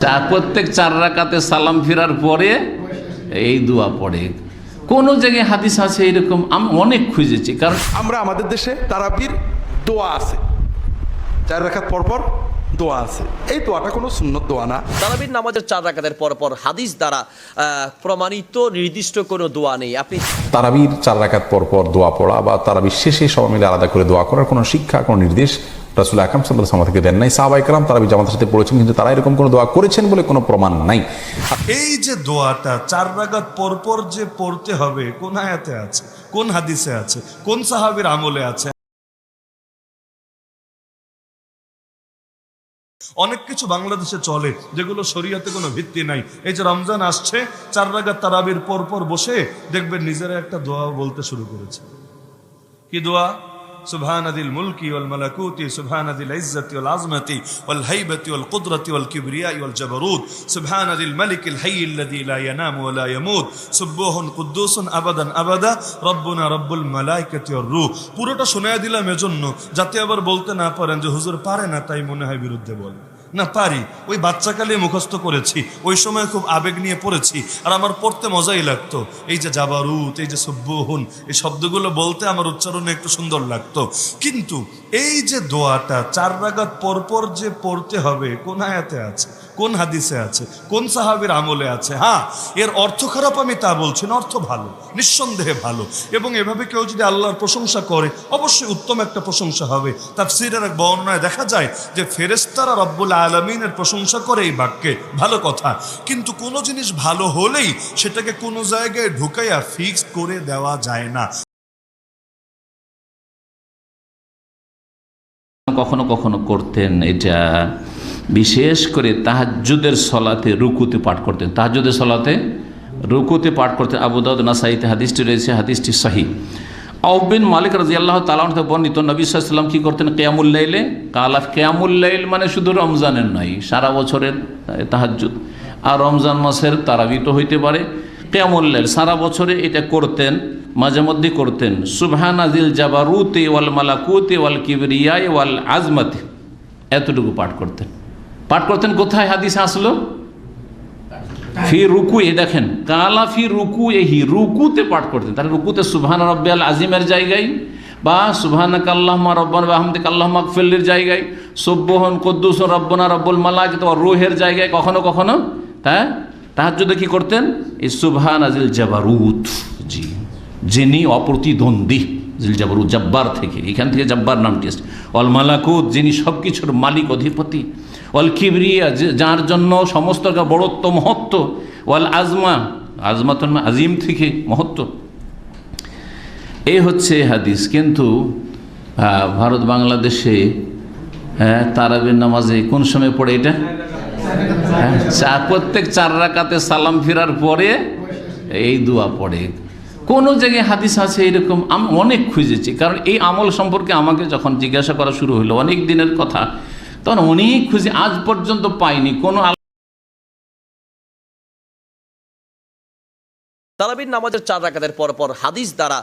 চা- প্রত্যেক চার রাকাতে সালাম ফেরার পরে এই দোয়া পড়ে। কোন জায়গায় হাদিস আছে এরকম? আমি অনেক খুঁজেছি কারণ আমরা আমাদের দেশে তারাবির দোয়া আছে। চার রাখাত পরপর দোয়া আছে। এই দোয়াটা কোনো সুন্নত দোয়া না। তারাবির নামাজের চার রাকাতের পর পর হাদিস দ্বারা প্রমাণিত নির্দিষ্ট কোনো দোয়া নেই। আপনি তারাবির চার রাকাত পর পর দোয়া পড়া বা তারাবির শেষে সবাই মিলে আলাদা করে দোয়া করার কোনো শিক্ষা কোনো নির্দেশ রাসুল আকরাম সাল্লাহ সাল্লাম থেকে দেন নাই। সাহাবাই কালাম তারাবি জামাতের সাথে পড়েছেন, কিন্তু তারা এরকম কোনো দোয়া করেছেন বলে কোনো প্রমাণ নাই। এই যে দোয়াটা, চার রাগাত পরপর যে পড়তে হবে, কোন আয়াতে আছে? কোন হাদিসে আছে? কোন সাহাবীর আমলে আছে? অনেক কিছু বাংলাদেশে চলে, যেগুলো শরীয়তে কোনো ভিত্তি নাই। এই যে রমজান আসছে, চার রাগাত তারাবির পরপর বসে দেখবেন নিজেরা একটা দোয়া বলতে শুরু করেছে। কি দোয়া? সুবহানাদিল মুলকি ওয়াল মালাকুতি, সুবহানাদিল ইজ্জতি ওয়াল আজমতি, ওয়াল হাইবতি ওয়াল কুদরতি ওয়াল কিবরিয়া ওয়াল জাবরুত, সুবহানাদিল মালিকিল হাইয়িল লাযী লা ইয়ানামু ওয়া লা ইয়ামুত সুবহুন কুদ্দুসুন আবাদান আবাদা রব্বুল পুরোটা শোনায় দিলাম এজন্য, যাতে আবার বলতে না পারেন যে হুজুর পারে না, তাই মনে হয় বিরুদ্ধে বলে। না, পারি। ওই বাচ্চাকালে মুখস্থ করেছি। ওই সময় খুব আবেগ নিয়ে পড়েছি। আর আমার পড়তে মজাই লাগতো। এই যে জাবারুত, এই যে সব্যহুন এই শব্দগুলো বলতে আমার উচ্চারণে একটু সুন্দর লাগতো। কিন্তু এই যে দোয়াটা, চার রাগাত পরপর যে পড়তে হবে, কোন আয়াতে আছে? কোন হাদিসে আছে? কোন সাহাবীর আমলে আছে? হ্যাঁ এর অর্থ খারাপ আমি তা বলছি না, অর্থ ভালো, নিঃসন্দেহে ভালো। এবং এভাবে কেউ যদি আল্লাহর প্রশংসা করে, অবশ্যই উত্তম একটা প্রশংসা হবে। তার তাফসিরের এক বর্ণনায় দেখা যায় যে ফেরেস্তারা রব্বুল আলমিনের প্রশংসা করে এই বাক্যে, ভালো কথা। কিন্তু কোনো জিনিস ভালো হলেই সেটাকে কোনো জায়গায় ঢুকাইয়া ফিক্স করে দেওয়া যায় না। কখনো কখনো করতেন এটা। বিশেষ করে তাহাজ্জুদের সলাতে রুকুতে পাঠ করতেন। তাহাজ্জুদের সলাতে রুকুতে পাঠ করতেন। আবু দাউদ নাসাইতে হাদিসটি রয়েছে, হাদিসটি সহি। আউবিন মালিক রাজি আল্লাহ থেকে বর্ণিত, নবী সাল্লাম কী করতেন? কেয়ামুল্লাইলে কালাফ কেয়ামুল্লাইল মানে শুধু রমজানের নয়, সারা বছরের তাহাজ্জুদ। আর রমজান মাসের তারাবি তো হইতে পারে। কেয়ামুল্লাইল সারা বছরে এটা করতেন, মাঝে মধ্যে করতেন। সুবহান আজিল জাবারুতে ওয়াল মালাকুতে ওয়াল কিবরিয়ায় ওয়াল আজমাতে। এতটুকু পাঠ করতেন। পাঠ করতেন কোথায় হাদিস আসলো? ফি রুকু এ দেখেন কালা ফি রুকু এহি রুকুতে পাঠ করতেন। তাহলে রুকুতে সুবহান রব্বিয়াল আজিমের জায়গায় বা সুবহান কাল্লাহমা রব্বান আহমদিক আল্লাহ ফেল্লির জায়গায় সব্বহন কদ্দুস রব্বনা রব্বুল মালাক তো রুহের জায়গায় কখনো কখনো হ্যাঁ তাহার যদি কি করতেন? এই সুবহান আজিল জাবারুত, জি, যিনি অপ্রতিদ্বন্দ্বী, জিল জাবরু জব্বার থেকে, এখান থেকে জব্বার নামটি এসছে। অল মালাকুত, যিনি সব কিছুর মালিক, অধিপতি। অল কিবরিয়া যার জন্য সমস্ত বড়ত্ব মহত্ব ওয়াল আজমা আজমা আজমাতন আজিম থেকে মহত্ব। এই হচ্ছে হাদিস কিন্তু ভারত বাংলাদেশে তারাবির নামাজে কোন সময় পড়ে এটা? হ্যাঁ, চা- প্রত্যেক চার রাকাতে সালাম ফেরার পরে এই দোয়া পড়ে। কোন জায়গায় হাদিস আছে এরকম? আমি অনেক খুঁজেছি কারণ এই আমল সম্পর্কে আমাকে যখন জিজ্ঞাসা করা শুরু হলো অনেক দিনের কথা। তখন অনেক খুশি আজ পর্যন্ত পাইনি কোনো তারাবির নামাজের চার রাকাতের পর পর হাদিস দ্বারা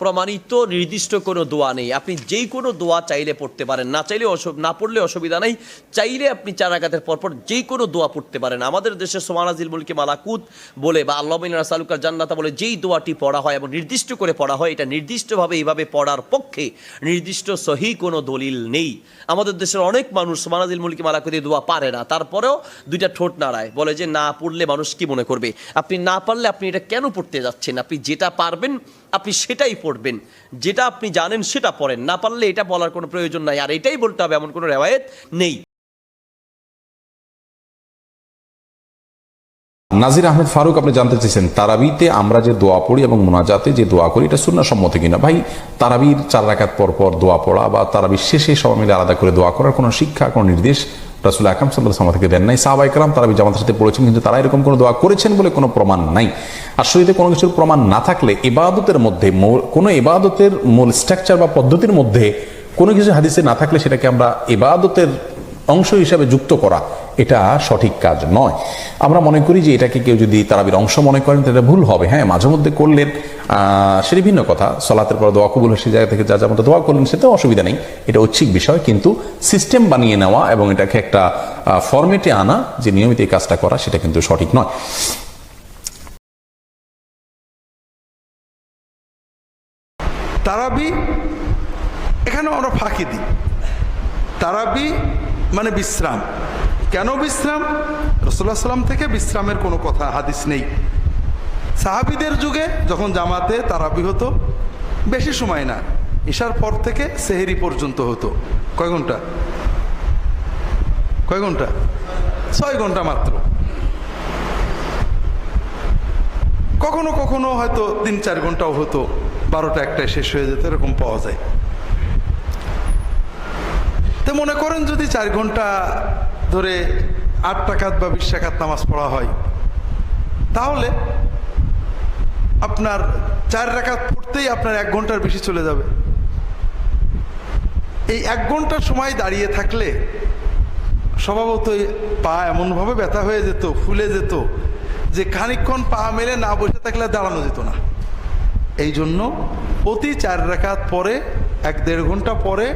প্রমাণিত, নির্দিষ্ট কোনো দোয়া নেই। আপনি যেই কোনো দোয়া চাইলে পড়তে পারেন। না চাইলে না পড়লে অসুবিধা নেই। চাইলে আপনি চার রাকাতের পর পর যেই কোনো দোয়া পড়তে পারেন। আমাদের দেশে সোমানাজিল মুলকে মালাকুত বলে বা আল্লাহ সালুকার জান্নাতা বলে যেই দোয়াটি পড়া হয় এবং নির্দিষ্ট করে পড়া হয়, এটা নির্দিষ্টভাবে এইভাবে পড়ার পক্ষে নির্দিষ্ট সহি কোনো দলিল নেই। আমাদের দেশের অনেক মানুষ সোমানাজিল মুলকি মালাকুতি দোয়া পারে না। তারপরেও দুইটা ঠোঁট নাড়ায়। বলে যে না পড়লে মানুষ কি মনে করবে? আপনি না পারলে আপনি এটা কেন পড়তে যাচ্ছেন আপনি? যেটা পারবেন, আপনি সেটাই পড়বেন। যেটা আপনি জানেন, সেটা পড়েন। না পারলে এটা বলার কোনো প্রয়োজন নাই। আর এটাই বলতে হবে, এমন কোনো রেওয়ায়ত নেই। নাজির আহমেদ ফারুক, আপনি জানতে চেয়েছেন, তারাবিতে আমরা যে দোয়া পড়ি এবং মোনাজাতে যে দোয়া করি, এটা সুন্না সম্মত কিনা? ভাই, তারাবির চার রাখাত পর পর দোয়া পড়া বা তারাবির শেষে সবাই মিলে আলাদা করে দোয়া করার কোনো শিক্ষা, কোনো নির্দেশ রাসুল আকরাম সাল্লাহ সাল্লাম থেকে দেন নাই। সাহাবাই ইকরাম তারা জামাতের সাথে পড়েছেন, কিন্তু তারা এরকম কোনো দোয়া করেছেন বলে কোনো প্রমাণ নাই। আর শরীরে কোনো কিছুর প্রমাণ না থাকলে ইবাদতের মধ্যে কোনো ইবাদতের মূল স্ট্রাকচার বা পদ্ধতির মধ্যে কোনো কিছু হাদিসে না থাকলে সেটাকে আমরা ইবাদতের অংশ হিসাবে যুক্ত করা এটা সঠিক কাজ নয়। আমরা মনে করি যে এটাকে কেউ যদি তারাবির অংশ মনে করেন, তাহলে ভুল হবে। হ্যাঁ মাঝে মধ্যে করলেন সেটি ভিন্ন কথা। সলাতের পর দোয়া কবুল সেই জায়গা থেকে যা যা মতো দোয়া করলেন, সেটাও অসুবিধা নেই। এটা ঐচ্ছিক বিষয়, কিন্তু সিস্টেম বানিয়ে নেওয়া এবং এটাকে একটা ফরমেটে আনা, যে নিয়মিত এই কাজটা করা, সেটা কিন্তু সঠিক নয়। তারাবি এখানে আমরা ফাঁকি দিই। তারাবি মানে বিশ্রাম। কেন বিশ্রাম? রসুল্লাহ সাল্লাম থেকে বিশ্রামের কোনো কথা, হাদিস নেই। সাহাবিদের যুগে যখন জামাতে তারাবি হতো, বেশি সময় না, ঈশার পর থেকে সেহেরি পর্যন্ত হতো। কয় ঘণ্টা? কয় ঘণ্টা? ছয় ঘণ্টা মাত্র। কখনো কখনো হয়তো তিন চার ঘন্টাও হতো, বারোটা একটায় শেষ হয়ে যেত, এরকম পাওয়া যায়। তো মনে করেন যদি চার ঘণ্টা ধরে আট টাকাত বা বিশ টাকাত নামাজ পড়া হয়। তাহলে আপনার চার রাকাত পড়তেই আপনার এক ঘণ্টার বেশি চলে যাবে। এই এক ঘণ্টার সময় দাঁড়িয়ে থাকলে স্বভাবতই পা এমনভাবে ব্যথা হয়ে যেত, ফুলে যেত, যে খানিকক্ষণ পা মেলে না বসে থাকলে দাঁড়ানো যেত না। এই জন্য প্রতি চার রেখাত পরে, এক দেড় ঘণ্টা পরে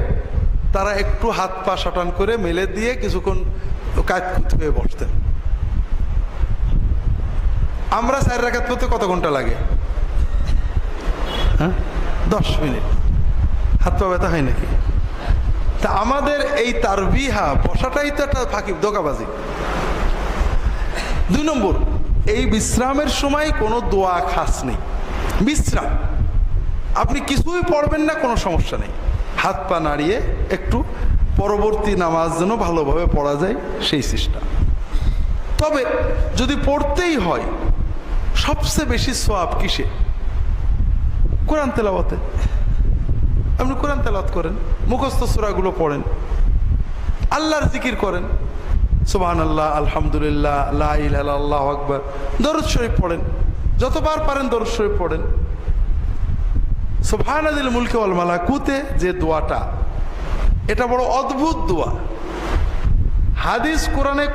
তারা একটু হাত পা শটান করে মেলে দিয়ে কিছুক্ষণ কাজকুত হয়ে বসতেন। আমরা চার রেখাত পড়তে কত ঘণ্টা লাগে? হ্যাঁ? দশ মিনিট। হাত পা ব্যথা হয় নাকি? তা আমাদের এই তারবিহা বসাটাই তো একটা ফাঁকি দোকাবাজি দুই নম্বর, এই বিশ্রামের সময় কোনো দোয়া খাস নেই। বিশ্রাম। আপনি কিছুই পড়বেন না, কোনো সমস্যা নেই। হাত পা নাড়িয়ে একটু পরবর্তী নামাজ যেন ভালোভাবে পড়া যায়, সেই চেষ্টা। তবে যদি পড়তেই হয়, সবচেয়ে বেশি সোয়াব কিসে? কোরআন তেলাওয়াতে। আপনি কোরআন তেলাওয়াত করেন, মুখস্থ সুরাগুলো পড়েন, আল্লাহর জিকির করেন সুবাহান আল্লাহ আলহামদুলিল্লাহ আল্লাহ আল্লাহ আকবর, দরুদ শরীফ পড়েন, যতবার পারেন দরুদ শরীফ পড়েন। সুবহান আদিল মুলকে ওয়াল মালাকুতে যে দোয়াটা এটা বড় অদ্ভুত দোয়া। হাদিস কোরআনে